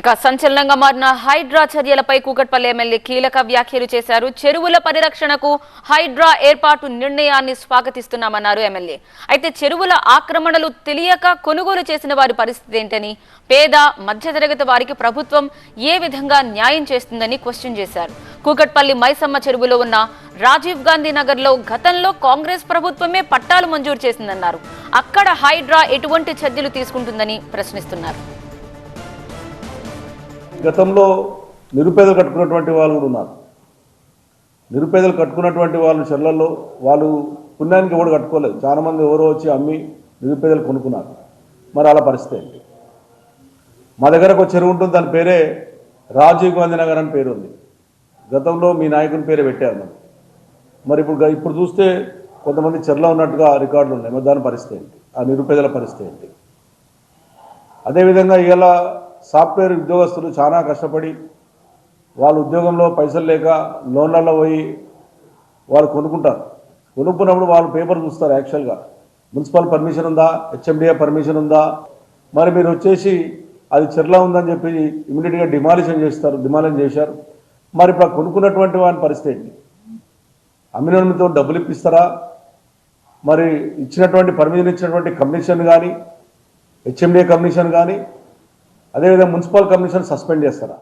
ఇక సంచలనంగా మారిన హైడ్రా చర్యలపై కూకట్పల్లి ఎమ్మెల్యే కీలక వ్యాఖ్యలు చేశారు. చెరువుల పరిరక్షణకు హైడ్రా ఏర్పాటు నిర్ణయాన్ని స్వాగతిస్తున్నామన్నారు ఎమ్మెల్యే. అయితే చెరువుల ఆక్రమణలు తెలియక కొనుగోలు చేసిన వారి పరిస్థితి ఏంటని పేద మధ్యతరగతి వారికి ప్రభుత్వం ఏ విధంగా న్యాయం చేస్తుందని క్వశ్చన్ చేశారు. కూకట్పల్లి మైసమ్మ చెరువులో ఉన్న రాజీవ్ గాంధీ నగర్లో గతంలో కాంగ్రెస్ ప్రభుత్వమే పట్టాలు మంజూరు చేసిందన్నారు. అక్కడ హైడ్రా ఎటువంటి చర్యలు తీసుకుంటుందని ప్రశ్నిస్తున్నారు. గతంలో నిరుపేదలు కట్టుకున్నటువంటి వాళ్ళు కూడా ఉన్నారు. నిరుపేదలు కట్టుకున్నటువంటి వాళ్ళు చెర్లలో వాళ్ళు పుణ్యానికి ఎవరు కట్టుకోలేదు. చాలామంది ఎవరో వచ్చి అమ్మి నిరుపేదలు కొనుక్కున్నారు. మరి అలా పరిస్థితి ఏంటి? మా దగ్గర ఒక చెరువు ఉంటుంది దాని పేరే రాజీవ్ గాంధీ నగర్ అని పేరు ఉంది. గతంలో మీ నాయకుని పేరే పెట్టారు మరి. మరి ఇప్పుడు ఇప్పుడు చూస్తే కొంతమంది చెర్లో ఉన్నట్టుగా రికార్డులు ఉన్నాయి. మరి దాని పరిస్థితి ఏంటి? ఆ నిరుపేదల పరిస్థితి ఏంటి? అదేవిధంగా ఇలా సాఫ్ట్వేర్ ఉద్యోగస్తులు చాలా కష్టపడి వాళ్ళ ఉద్యోగంలో పైసలు లేక లోన్లలో పోయి వాళ్ళు కొనుక్కుంటారు. కొనుక్కున్నప్పుడు వాళ్ళు పేపర్ చూస్తారు యాక్చువల్గా. మున్సిపల్ పర్మిషన్ ఉందా? హెచ్ఎండిఏ పర్మిషన్ ఉందా? మరి మీరు వచ్చేసి అది చెర్లా ఉందని చెప్పి ఇమీడియట్గా డిమాలిషన్ చేస్తారు డిమాలిషన్ చేశారు. మరి ఇప్పుడు కొనుక్కున్నటువంటి వాని పరిస్థితి ఏంటి? అమ్మినతో డబ్బులు ఇప్పిస్తారా? మరి ఇచ్చినటువంటి పర్మిషన్ ఇచ్చినటువంటి కమిషన్ కానీ హెచ్ఎండిఏ కమిషన్ కానీ అదేవిధంగా మున్సిపల్ కమిషన్ సస్పెండ్ చేస్తారా?